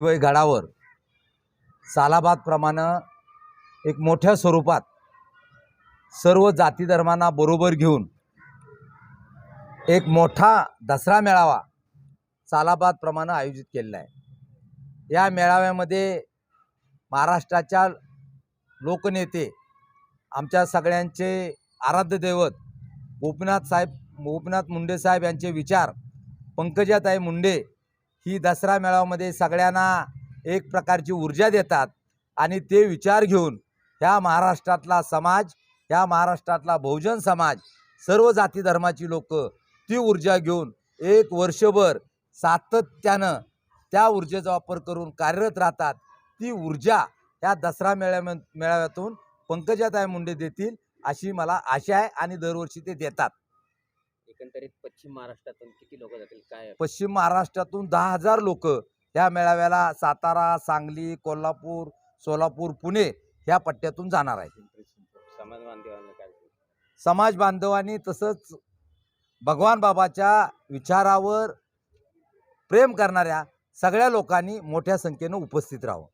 गडावर सालाबादप्रमाणे एक मोठ्या स्वरूपात सर्व जाती धर्मांना बरोबर घेऊन एक मोठा दसरा मेळावा सालाबादप्रमाणे आयोजित केलेला आहे. या मेळाव्यामध्ये महाराष्ट्राच्या लोकनेते आमच्या सगळ्यांचे आराध्य दैवत गोपीनाथ साहेब गोपीनाथ मुंडे साहेब यांचे विचार पंकजाताई मुंडे ही दसरा मेळाव्यामध्ये सगळ्यांना एक प्रकारची ऊर्जा देतात. आणि ते विचार घेऊन ह्या महाराष्ट्रातला समाज ह्या महाराष्ट्रातला बहुजन समाज सर्व जाती धर्माची लोक ती ऊर्जा घेऊन एक वर्षभर सातत्यानं त्या ऊर्जेचा वापर करून कार्यरत राहतात. ती ऊर्जा ह्या दसरा मेळाव्या मेळाव्यातून पंकजाताई मुंडे देतील अशी मला आशा आहे आणि दरवर्षी ते देतात. एकंदरीत पश्चिम महाराष्ट्रातून किती लोक जातील? काय पश्चिम महाराष्ट्रातून दहा हजार लोक ह्या मेळाव्याला सातारा सांगली कोल्हापूर सोलापूर पुणे ह्या पट्ट्यातून जाणार आहेत. समाज बांधवांना काय समाज बांधवांनी तसंच भगवान बाबाच्या विचारावर प्रेम करणाऱ्या सगळ्या लोकांनी मोठ्या संख्येनं उपस्थित राहावं.